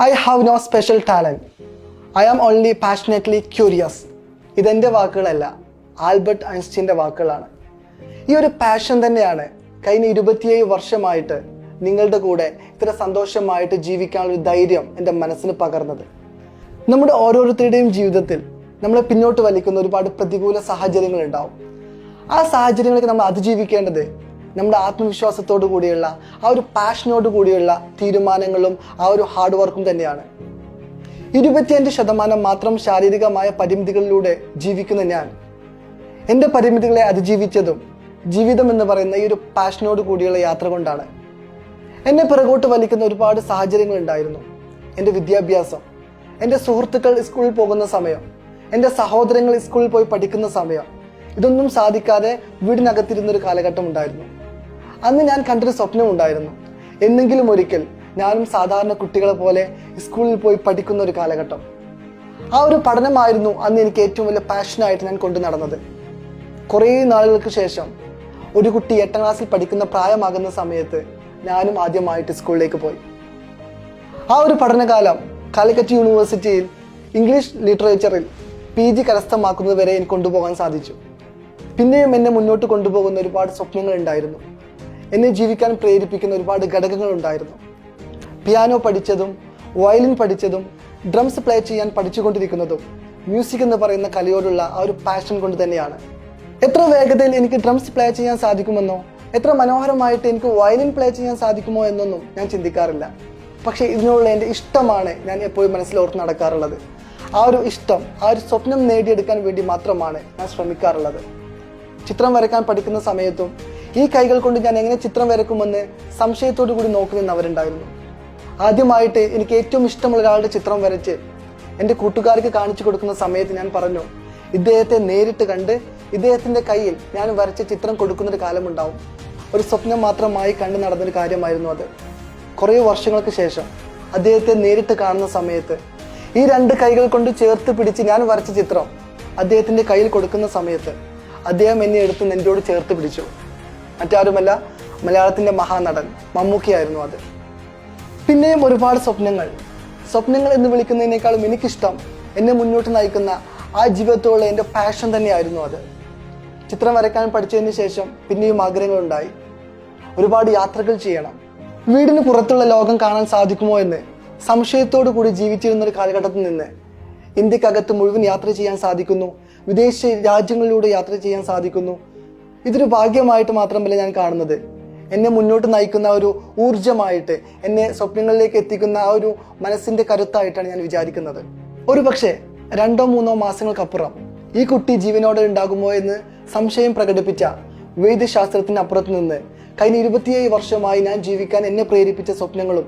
I have no special talent I am only passionately curious ഇതെന്റെ വാക്കുകളല്ല Albert ഐൻസ്റ്റീന്റെ വാക്കുകളാണ്. ഈ ഒരു പാഷൻ തന്നെയാണ് കഴിഞ്ഞ ഇരുപത്തിയേഴ് വർഷമായിട്ട് നിങ്ങളുടെ കൂടെ ഇത്ര സന്തോഷമായിട്ട് ജീവിക്കാനുള്ള ഒരു ധൈര്യം എന്റെ മനസ്സിന് പകർന്നത്. നമ്മുടെ ഓരോരുത്തരുടെയും ജീവിതത്തിൽ നമ്മളെ പിന്നോട്ട് വലിക്കുന്ന ഒരുപാട് പ്രതികൂല സാഹചര്യങ്ങൾ ഉണ്ടാവും ആ സാഹചര്യങ്ങളൊക്കെ നമ്മൾ അതിജീവിക്കേണ്ടത് നമ്മുടെ ആത്മവിശ്വാസത്തോടു കൂടിയുള്ള ആ ഒരു പാഷനോട് കൂടിയുള്ള തീരുമാനങ്ങളും ആ ഒരു ഹാർഡ് വർക്കും തന്നെയാണ്. ഇരുപത്തിയഞ്ച് ശതമാനം മാത്രം ശാരീരികമായ പരിമിതികളിലൂടെ ജീവിക്കുന്ന ഞാൻ. എന്റെ പരിമിതികളെ അതിജീവിച്ചതും ജീവിതം എന്ന് പറയുന്ന ഈ ഒരു പാഷനോട് കൂടിയുള്ള യാത്ര കൊണ്ടാണ്. എന്നെ പിറകോട്ട് വലിക്കുന്ന ഒരുപാട് സാഹചര്യങ്ങൾ ഉണ്ടായിരുന്നു. എന്റെ വിദ്യാഭ്യാസം എന്റെ സുഹൃത്തുക്കൾ സ്കൂളിൽ പോകുന്ന സമയം എന്റെ സഹോദരങ്ങൾ സ്കൂളിൽ പോയി പഠിക്കുന്ന സമയം ഇതൊന്നും സാധിക്കാതെ വീടിനകത്തിരുന്നൊരു കാലഘട്ടം ഉണ്ടായിരുന്നു. അന്ന് ഞാൻ കണ്ടൊരു സ്വപ്നം ഉണ്ടായിരുന്നു. എന്നെങ്കിലും ഒരിക്കൽ ഞാനും സാധാരണ കുട്ടികളെ പോലെ സ്കൂളിൽ പോയി പഠിക്കുന്ന ഒരു കാലഘട്ടം. ആ ഒരു പഠനമായിരുന്നു അന്ന് എനിക്ക് ഏറ്റവും വലിയ പാഷനായിട്ട് ഞാൻ കൊണ്ടു നടന്നത്. കുറേ നാളുകൾക്ക് ശേഷം ഒരു കുട്ടി എട്ടാം ക്ലാസ്സിൽ പഠിക്കുന്ന പ്രായമാകുന്ന സമയത്ത് ഞാനും ആദ്യമായിട്ട് സ്കൂളിലേക്ക് പോയി. ആ ഒരു പഠനകാലം കാലിക്കറ്റ് യൂണിവേഴ്സിറ്റിയിൽ ഇംഗ്ലീഷ് ലിറ്ററേച്ചറിൽ പി ജി കരസ്ഥമാക്കുന്നത് വരെ എനിക്ക് കൊണ്ടുപോകാൻ സാധിച്ചു. പിന്നെയും എന്നെ മുന്നോട്ട് കൊണ്ടുപോകുന്ന ഒരുപാട് സ്വപ്നങ്ങൾ ഉണ്ടായിരുന്നു. എന്നെ ജീവിക്കാൻ പ്രേരിപ്പിക്കുന്ന ഒരുപാട് ഘടകങ്ങൾ ഉണ്ടായിരുന്നു പിയാനോ പഠിച്ചതും വയലിൻ പഠിച്ചതും ഡ്രംസ് പ്ലേ ചെയ്യാൻ പഠിച്ചുകൊണ്ടിരിക്കുന്നതും മ്യൂസിക് എന്ന് പറയുന്ന കലയോടുള്ള ആ ഒരു പാഷൻ കൊണ്ട് തന്നെയാണ്. എത്ര വേഗതയിൽ എനിക്ക് ഡ്രംസ് പ്ലേ ചെയ്യാൻ സാധിക്കുമെന്നോ എത്ര മനോഹരമായിട്ട് എനിക്ക് വയലിൻ പ്ലേ ചെയ്യാൻ സാധിക്കുമോ എന്നൊന്നും ഞാൻ ചിന്തിക്കാറില്ല. പക്ഷേ ഇതിനുള്ള എന്റെ ഇഷ്ടമാണ് ഞാൻ എപ്പോഴും മനസ്സിലോർത്ത് നടക്കാറുള്ളത്. ആ ഒരു ഇഷ്ടം ആ ഒരു സ്വപ്നം നേടിയെടുക്കാൻ വേണ്ടി മാത്രമാണ് ഞാൻ ശ്രമിക്കാറുള്ളത്. ചിത്രം വരയ്ക്കാൻ പഠിക്കുന്ന സമയത്തും ഈ കൈകൾ കൊണ്ട് ഞാൻ എങ്ങനെ ചിത്രം വരക്കുമെന്ന് സംശയത്തോടു കൂടി നോക്കി നിന്നവരുണ്ടായിരുന്നു ആദ്യമായിട്ട് എനിക്ക് ഏറ്റവും ഇഷ്ടമുള്ള ഒരാളുടെ ചിത്രം വരച്ച് എന്റെ കൂട്ടുകാർക്ക് കാണിച്ചു കൊടുക്കുന്ന സമയത്ത് ഞാൻ പറഞ്ഞു ഇദ്ദേഹത്തെ നേരിട്ട് കണ്ട് ഇദ്ദേഹത്തിന്റെ കയ്യിൽ ഞാൻ വരച്ച ചിത്രം കൊടുക്കുന്നൊരു കാലമുണ്ടാവും. ഒരു സ്വപ്നം മാത്രമായി കണ്ടു നടന്നൊരു കാര്യമായിരുന്നു അത്. കുറേ വർഷങ്ങൾക്ക് ശേഷം അദ്ദേഹത്തെ നേരിട്ട് കാണുന്ന സമയത്ത് ഈ രണ്ട് കൈകൾ കൊണ്ട് ചേർത്ത് പിടിച്ച് ഞാൻ വരച്ച ചിത്രം അദ്ദേഹത്തിന്റെ കയ്യിൽ കൊടുക്കുന്ന സമയത്ത് അദ്ദേഹം എന്നെ എടുത്ത് നെഞ്ചോട് ചേർത്ത് പിടിച്ചു. മറ്റാരുമല്ല മലയാളത്തിന്റെ മഹാനടൻ മമ്മൂക്കിയായിരുന്നു അത്. പിന്നെയും ഒരുപാട് സ്വപ്നങ്ങൾ. സ്വപ്നങ്ങൾ എന്ന് വിളിക്കുന്നതിനേക്കാളും എനിക്കിഷ്ടം എന്നെ മുന്നോട്ട് നയിക്കുന്ന ആ ജീവിതത്തോളം എന്റെ പാഷൻ തന്നെയായിരുന്നു അത്. ചിത്രം വരയ്ക്കാൻ പഠിച്ചതിന് ശേഷം പിന്നെയും ആഗ്രഹങ്ങളുണ്ടായി. ഒരുപാട് യാത്രകൾ ചെയ്യണം. വീടിന് പുറത്തുള്ള ലോകം കാണാൻ സാധിക്കുമോ എന്ന് സംശയത്തോടു കൂടി ജീവിച്ചിരുന്ന ഒരു കാലഘട്ടത്തിൽ നിന്ന് ഇന്ത്യക്കകത്ത് മുഴുവൻ യാത്ര ചെയ്യാൻ സാധിക്കുന്നു. വിദേശ രാജ്യങ്ങളിലൂടെ യാത്ര ചെയ്യാൻ സാധിക്കുന്നു. ഇതൊരു ഭാഗ്യമായിട്ട് മാത്രമല്ല ഞാൻ കാണുന്നത്. എന്നെ മുന്നോട്ട് നയിക്കുന്ന ഒരു ഊർജമായിട്ട് എന്നെ സ്വപ്നങ്ങളിലേക്ക് എത്തിക്കുന്ന ആ ഒരു മനസ്സിന്റെ കരുത്തായിട്ടാണ് ഞാൻ വിചാരിക്കുന്നത്. ഒരു പക്ഷേ രണ്ടോ മൂന്നോ മാസങ്ങൾക്കപ്പുറം ഈ കുട്ടി ജീവനോടെ ഉണ്ടാകുമോ എന്ന് സംശയം പ്രകടിപ്പിച്ച വൈദ്യശാസ്ത്രത്തിനപ്പുറത്ത് നിന്ന് കഴിഞ്ഞ ഇരുപത്തിയേഴ് വർഷമായി ഞാൻ ജീവിക്കാൻ എന്നെ പ്രേരിപ്പിച്ച സ്വപ്നങ്ങളും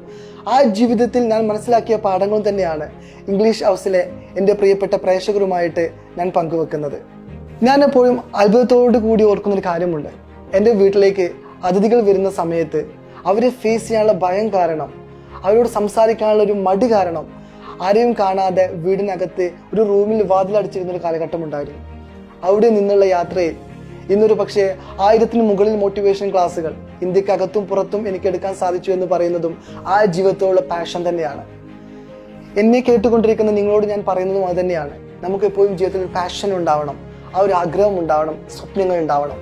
ആ ജീവിതത്തിൽ ഞാൻ മനസ്സിലാക്കിയ പാഠങ്ങളും തന്നെയാണ് ഇംഗ്ലീഷ് ഹൗസിലെ എന്റെ പ്രിയപ്പെട്ട പ്രേക്ഷകരുമായിട്ട് ഞാൻ പങ്കുവെക്കുന്നത്. ഞാൻ എപ്പോഴും അത്ഭുതത്തോടു കൂടി ഓർക്കുന്നൊരു കാര്യമുണ്ട്. എന്റെ വീട്ടിലേക്ക് അതിഥികൾ വരുന്ന സമയത്ത് അവരെ ഫേസ് ചെയ്യാനുള്ള ഭയം കാരണം അവരോട് സംസാരിക്കാനുള്ള ഒരു മടി കാരണം ആരെയും കാണാതെ വീടിനകത്ത് ഒരു റൂമിൽ വാതിലടിച്ചിരുന്ന ഒരു കാലഘട്ടം ഉണ്ടായിരുന്നു അവിടെ നിന്നുള്ള യാത്രയിൽ ഇന്നൊരു പക്ഷേ ആയിരത്തിന് മുകളിൽ മോട്ടിവേഷൻ ക്ലാസ്സുകൾ ഇന്ത്യക്കകത്തും പുറത്തും എനിക്ക് എടുക്കാൻ സാധിച്ചു എന്ന് പറയുന്നതും ആ ജീവിതത്തോടുള്ള പാഷൻ തന്നെയാണ്. എന്നെ കേട്ടുകൊണ്ടിരിക്കുന്ന നിങ്ങളോട് ഞാൻ പറയുന്നതും അത് തന്നെയാണ്. നമുക്ക് എപ്പോഴും ജീവിതത്തിൽ പാഷൻ ഉണ്ടാവണം. ആ ഒരു ആഗ്രഹം ഉണ്ടാവണം സ്വപ്നങ്ങൾ ഉണ്ടാവണം.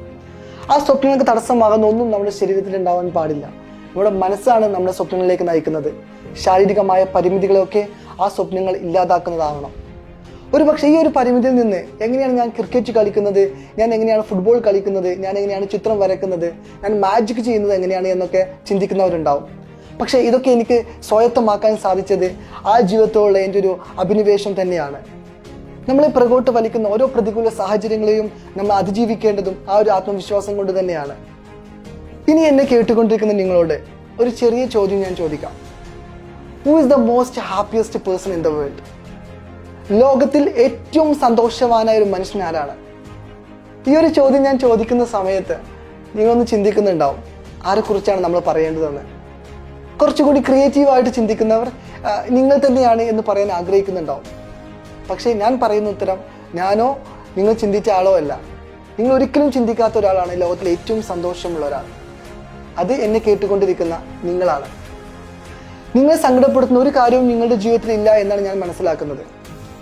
ആ സ്വപ്നങ്ങൾക്ക് തടസ്സമാകുന്ന ഒന്നും നമ്മുടെ ശരീരത്തിൽ ഉണ്ടാവാൻ പാടില്ല. നമ്മുടെ മനസ്സാണ് നമ്മുടെ സ്വപ്നങ്ങളിലേക്ക് നയിക്കുന്നത്. ശാരീരികമായ പരിമിതികളൊക്കെ ആ സ്വപ്നങ്ങൾ ഇല്ലാതാക്കുന്നതാവണം. ഒരു പക്ഷേ ഈ ഒരു പരിമിതിയിൽ നിന്ന് എങ്ങനെയാണ് ഞാൻ ക്രിക്കറ്റ് കളിക്കുന്നത് ഞാൻ എങ്ങനെയാണ് ഫുട്ബോൾ കളിക്കുന്നത് ഞാൻ എങ്ങനെയാണ് ചിത്രം വരയ്ക്കുന്നത് ഞാൻ മാജിക് ചെയ്യുന്നത് എങ്ങനെയാണ് എന്നൊക്കെ ചിന്തിക്കുന്നവരുണ്ടാവും. പക്ഷേ ഇതൊക്കെ എനിക്ക് സ്വായത്തമാക്കാൻ സാധിച്ചത് ആ ജീവിതത്തോടുള്ള എന്റെ ഒരു അഭിനിവേശം തന്നെയാണ്. നമ്മളെ പുറകോട്ട് വലിക്കുന്ന ഓരോ പ്രതികൂല സാഹചര്യങ്ങളെയും നമ്മൾ അതിജീവിക്കേണ്ടതും ആ ഒരു ആത്മവിശ്വാസം കൊണ്ട് തന്നെയാണ്. ഇനി എന്നെ കേട്ടുകൊണ്ടിരിക്കുന്ന നിങ്ങളോട് ഒരു ചെറിയ ചോദ്യം ഞാൻ ചോദിക്കാം. Who is the most happiest person in the world ലോകത്തിൽ ഏറ്റവും സന്തോഷവാനായ ഒരു മനുഷ്യൻ ആരാണ്? ഈ ഒരു ചോദ്യം ഞാൻ ചോദിക്കുന്ന സമയത്ത് നിങ്ങളൊന്ന് ചിന്തിക്കുന്നുണ്ടാവും. ആരെക്കുറിച്ചാണ് നമ്മൾ പറയേണ്ടതെന്ന്? കുറച്ചുകൂടി ക്രിയേറ്റീവായിട്ട് ചിന്തിക്കുന്നവർ നിങ്ങൾ തന്നെയാണ് എന്ന് പറയാൻ ആഗ്രഹിക്കുന്നുണ്ടാവും. പക്ഷേ ഞാൻ പറയുന്ന ഉത്തരം ഞാനോ നിങ്ങൾ ചിന്തിച്ച ആളോ അല്ല. നിങ്ങൾ ഒരിക്കലും ചിന്തിക്കാത്ത ഒരാളാണ് ലോകത്തിലെ ഏറ്റവും സന്തോഷമുള്ള ഒരാൾ. അത് എന്നെ കേട്ടുകൊണ്ടിരിക്കുന്ന നിങ്ങളാണ്. നിങ്ങൾ സങ്കടപ്പെടുത്തുന്ന ഒരു കാര്യവും നിങ്ങളുടെ ജീവിതത്തിൽ ഇല്ല എന്നാണ് ഞാൻ മനസ്സിലാക്കുന്നത്.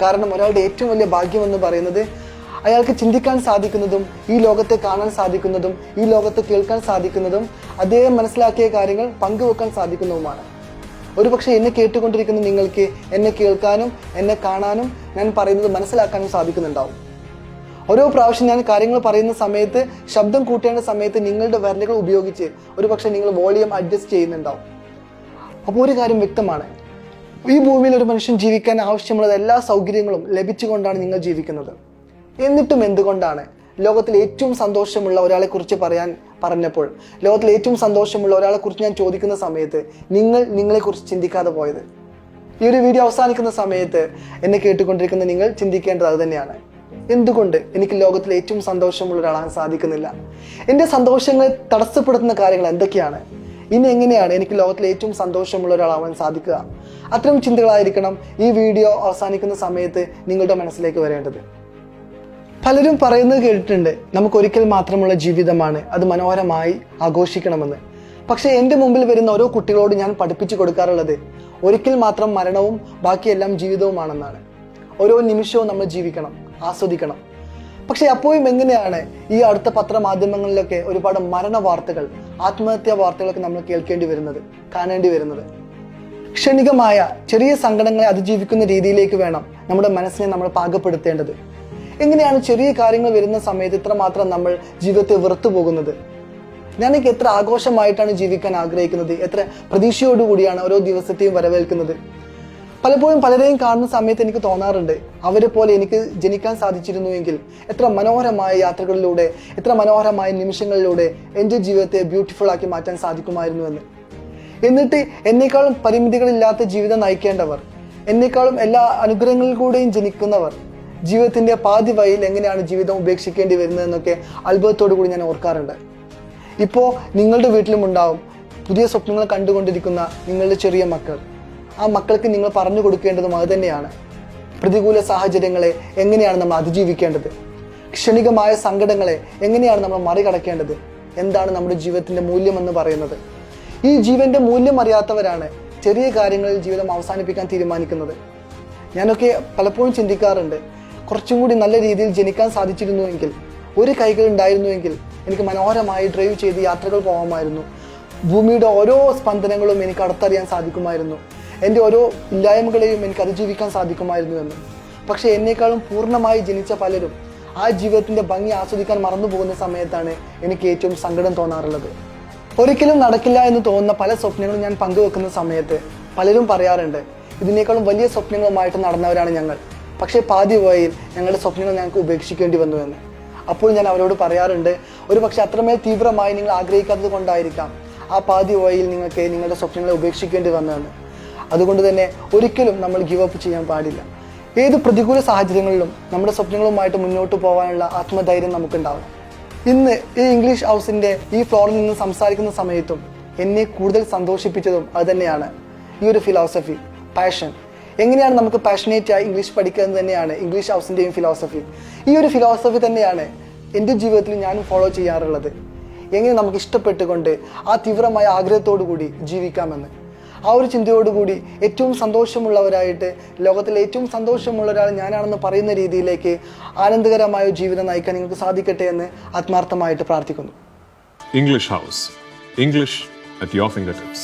കാരണം ഒരാളുടെ ഏറ്റവും വലിയ ഭാഗ്യം എന്ന് പറയുന്നത് അയാൾക്ക് ചിന്തിക്കാൻ സാധിക്കുന്നതും ഈ ലോകത്തെ കാണാൻ സാധിക്കുന്നതും ഈ ലോകത്തെ കേൾക്കാൻ സാധിക്കുന്നതും അദ്ദേഹം മനസ്സിലാക്കിയ കാര്യങ്ങൾ പങ്കുവെക്കാൻ സാധിക്കുന്നതുമാണ്. ഒരുപക്ഷെ എന്നെ കേട്ടുകൊണ്ടിരിക്കുന്ന നിങ്ങൾക്ക് എന്നെ കേൾക്കാനും എന്നെ കാണാനും ഞാൻ പറയുന്നത് മനസ്സിലാക്കാനും സാധിക്കുന്നുണ്ടാവും. ഓരോ പ്രാവശ്യം ഞാൻ കാര്യങ്ങൾ പറയുന്ന സമയത്ത് ശബ്ദം കൂട്ടേണ്ട സമയത്ത് നിങ്ങളുടെ വിരലുകൾ ഉപയോഗിച്ച് ഒരുപക്ഷെ നിങ്ങൾ വോളിയം അഡ്ജസ്റ്റ് ചെയ്യുന്നുണ്ടാവും. അപ്പോൾ ഒരു കാര്യം വ്യക്തമാണ്. ഈ ഭൂമിയിൽ ഒരു മനുഷ്യൻ ജീവിക്കാൻ ആവശ്യമുള്ള എല്ലാ സൗകര്യങ്ങളും ലഭിച്ചുകൊണ്ടാണ് നിങ്ങൾ ജീവിക്കുന്നത്. എന്നിട്ടും എന്തുകൊണ്ടാണ്? ലോകത്തിൽ ഏറ്റവും സന്തോഷമുള്ള ഒരാളെ കുറിച്ച് പറയാൻ പറഞ്ഞപ്പോൾ ലോകത്തിൽ ഏറ്റവും സന്തോഷമുള്ള ഒരാളെ കുറിച്ച് ഞാൻ ചോദിക്കുന്ന സമയത്ത് നിങ്ങൾ നിങ്ങളെക്കുറിച്ച് ചിന്തിക്കാതെ പോയത്? ഈ ഒരു വീഡിയോ അവസാനിക്കുന്ന സമയത്ത് എന്നെ കേട്ടുകൊണ്ടിരിക്കുന്ന നിങ്ങൾ ചിന്തിക്കേണ്ടത് അത് തന്നെയാണ്. എന്തുകൊണ്ട് എനിക്ക് ലോകത്തിൽ ഏറ്റവും സന്തോഷമുള്ള ഒരാളാൻ സാധിക്കുന്നില്ല? എന്റെ സന്തോഷങ്ങളെ തടസ്സപ്പെടുത്തുന്ന കാര്യങ്ങൾ എന്തൊക്കെയാണ്? ഇനി എങ്ങനെയാണ് എനിക്ക് ലോകത്തിൽ ഏറ്റവും സന്തോഷമുള്ള ഒരാളാവാൻ സാധിക്കുക? അത്തരം ചിന്തകളായിരിക്കണം ഈ വീഡിയോ അവസാനിക്കുന്ന സമയത്ത് നിങ്ങളുടെ മനസ്സിലേക്ക് വരേണ്ടത്. പലരും പറയുന്നത് കേട്ടിട്ടുണ്ട് നമുക്ക് ഒരിക്കൽ മാത്രമുള്ള ജീവിതമാണ്. അത് മനോഹരമായി ആഘോഷിക്കണമെന്ന്. പക്ഷേ എന്റെ മുമ്പിൽ വരുന്ന ഓരോ കുട്ടികളോട് ഞാൻ പഠിപ്പിച്ചു കൊടുക്കാറുള്ളത് ഒരിക്കൽ മാത്രം മരണവും ബാക്കിയെല്ലാം ജീവിതവുമാണെന്നാണ്. ഓരോ നിമിഷവും നമ്മൾ ജീവിക്കണം ആസ്വദിക്കണം. പക്ഷെ അപ്പോഴും എങ്ങനെയാണ് ഈ അടുത്ത പത്രമാധ്യമങ്ങളിലൊക്കെ ഒരുപാട് മരണ വാർത്തകൾ ആത്മഹത്യാ വാർത്തകളൊക്കെ നമ്മൾ കേൾക്കേണ്ടി വരുന്നത് കാണേണ്ടി വരുന്നത്? ക്ഷണികമായ ചെറിയ സങ്കടങ്ങളെ അതിജീവിക്കുന്ന രീതിയിലേക്ക് വേണം നമ്മുടെ മനസ്സിനെ നമ്മൾ പാകപ്പെടുത്തേണ്ടത്. എങ്ങനെയാണ് ചെറിയ കാര്യങ്ങൾ വരുന്ന സമയത്ത് ഇത്രമാത്രം നമ്മൾ ജീവിതത്തെ വെറുത്തു പോകുന്നത്? ഞാനൊക്കെ എത്ര ആഘോഷമായിട്ടാണ് ജീവിക്കാൻ ആഗ്രഹിക്കുന്നത്? എത്ര പ്രതീക്ഷയോടുകൂടിയാണ് ഓരോ ദിവസത്തെയും വരവേൽക്കുന്നത്? പലപ്പോഴും പലരെയും കാണുന്ന സമയത്ത് എനിക്ക് തോന്നാറുണ്ട് അവരെ പോലെ എനിക്ക് ജനിക്കാൻ സാധിച്ചിരുന്നുവെങ്കിൽ എത്ര മനോഹരമായ യാത്രകളിലൂടെ എത്ര മനോഹരമായ നിമിഷങ്ങളിലൂടെ എന്റെ ജീവിതത്തെ ബ്യൂട്ടിഫുൾ ആക്കി മാറ്റാൻ സാധിക്കുമായിരുന്നു എന്ന്. എന്നിട്ട് എന്നേക്കാളും പരിമിതികളില്ലാത്ത ജീവിതം നയിക്കേണ്ടവർ എന്നേക്കാളും എല്ലാ അനുഗ്രഹങ്ങളിൽ കൂടെയും ജനിക്കുന്നവർ ജീവിതത്തിന്റെ പാതി വഴിയിൽ എങ്ങനെയാണ് ജീവിതം ഉപേക്ഷിക്കേണ്ടി വരുന്നത് എന്നൊക്കെ അത്ഭുതത്തോടു കൂടി ഞാൻ ഓർക്കാറുണ്ട്. ഇപ്പോൾ നിങ്ങളുടെ വീട്ടിലും ഉണ്ടാവും. പുതിയ സ്വപ്നങ്ങൾ കണ്ടുകൊണ്ടിരിക്കുന്ന നിങ്ങളുടെ ചെറിയ മക്കൾ. ആ മക്കൾക്ക് നിങ്ങൾ പറഞ്ഞു കൊടുക്കേണ്ടതും അത് തന്നെയാണ്. പ്രതികൂല സാഹചര്യങ്ങളെ എങ്ങനെയാണ് നമ്മൾ അതിജീവിക്കേണ്ടത്? ക്ഷണികമായ സങ്കടങ്ങളെ എങ്ങനെയാണ് നമ്മൾ മറികടക്കേണ്ടത്? എന്താണ് നമ്മുടെ ജീവിതത്തിന്റെ മൂല്യം എന്ന് പറയുന്നത്? ഈ ജീവന്റെ മൂല്യം അറിയാത്തവരാണ് ചെറിയ കാര്യങ്ങളിൽ ജീവിതം അവസാനിപ്പിക്കാൻ തീരുമാനിക്കുന്നത്. ഞാനൊക്കെ പലപ്പോഴും ചിന്തിക്കാറുണ്ട് കുറച്ചും കൂടി നല്ല രീതിയിൽ ജനിക്കാൻ സാധിച്ചിരുന്നുവെങ്കിൽ ഒരു കൈകൾ ഉണ്ടായിരുന്നുവെങ്കിൽ എനിക്ക് മനോഹരമായി ഡ്രൈവ് ചെയ്ത് യാത്രകൾ പോകാമായിരുന്നു. ഭൂമിയുടെ ഓരോ സ്പന്ദനങ്ങളും എനിക്ക് അടുത്തറിയാൻ സാധിക്കുമായിരുന്നു. എന്റെ ഓരോ ഇല്ലായ്മകളെയും എനിക്ക് അതിജീവിക്കാൻ സാധിക്കുമായിരുന്നു എന്ന്. പക്ഷേ എന്നെക്കാളും പൂർണമായി ജനിച്ച പലരും ആ ജീവിതത്തിന്റെ ഭംഗി ആസ്വദിക്കാൻ മറന്നു പോകുന്ന സമയത്താണ് എനിക്ക് ഏറ്റവും സങ്കടം തോന്നാറുള്ളത്. ഒരിക്കലും നടക്കില്ല എന്ന് തോന്നുന്ന പല സ്വപ്നങ്ങളും ഞാൻ പങ്കുവെക്കുന്ന സമയത്ത് പലരും പറയാറുണ്ട് ഇതിനേക്കാളും വലിയ സ്വപ്നങ്ങളുമായിട്ട് നടന്നവരാണ് ഞങ്ങൾ. പക്ഷേ പാതി വഴിയിൽ ഞങ്ങളുടെ സ്വപ്നങ്ങൾ ഞങ്ങൾക്ക് ഉപേക്ഷിക്കേണ്ടി വന്നു എന്ന്. അപ്പോൾ ഞാൻ അവരോട് പറയാറുണ്ട് ഒരു പക്ഷെ അത്രമേൽ തീവ്രമായി നിങ്ങൾ ആഗ്രഹിക്കാത്തത് കൊണ്ടായിരിക്കാം ആ പാതി വഴിയിൽ നിങ്ങൾക്ക് നിങ്ങളുടെ സ്വപ്നങ്ങളെ ഉപേക്ഷിക്കേണ്ടി വന്നതെന്ന് അതുകൊണ്ട് തന്നെ ഒരിക്കലും നമ്മൾ ഗിവ് അപ്പ് ചെയ്യാൻ പാടില്ല. ഏത് പ്രതികൂല സാഹചര്യങ്ങളിലും നമ്മുടെ സ്വപ്നങ്ങളുമായിട്ട് മുന്നോട്ട് പോകാനുള്ള ആത്മധൈര്യം നമുക്കുണ്ടാവും. ഇന്ന് ഈ ഇംഗ്ലീഷ് ഹൗസിന്റെ ഈ ഫ്ലോറിൽ നിന്ന് സംസാരിക്കുന്ന സമയത്തും എന്നെ കൂടുതൽ സന്തോഷിപ്പിച്ചതും അതുതന്നെയാണ് ഈ ഒരു ഫിലോസഫി പാഷൻ എങ്ങനെയാണ് നമുക്ക് പാഷനേറ്റ് ആയി ഇംഗ്ലീഷ് പഠിക്കുക എന്ന് തന്നെയാണ് ഇംഗ്ലീഷ് ഹൗസിന്റെയും ഫിലോസഫി ഈ ഒരു ഫിലോസഫി തന്നെയാണ് എന്റെ ജീവിതത്തിൽ ഞാനും ഫോളോ ചെയ്യാറുള്ളത്. എങ്ങനെ നമുക്ക് ഇഷ്ടപ്പെട്ടുകൊണ്ട് ആ തീവ്രമായ ആഗ്രഹത്തോടു കൂടി ജീവിക്കാമെന്ന്. ആ ഒരു ചിന്തയോടുകൂടി ഏറ്റവും സന്തോഷമുള്ളവരായിട്ട് ലോകത്തിലെ ഏറ്റവും സന്തോഷമുള്ള ഒരാൾ ഞാനാണെന്ന് പറയുന്ന രീതിയിലേക്ക് ആനന്ദകരമായ ജീവിതം നയിക്കാൻ നിങ്ങൾക്ക് സാധിക്കട്ടെ എന്ന് ആത്മാർത്ഥമായിട്ട് പ്രാർത്ഥിക്കുന്നു. English house English at your finger fingertips.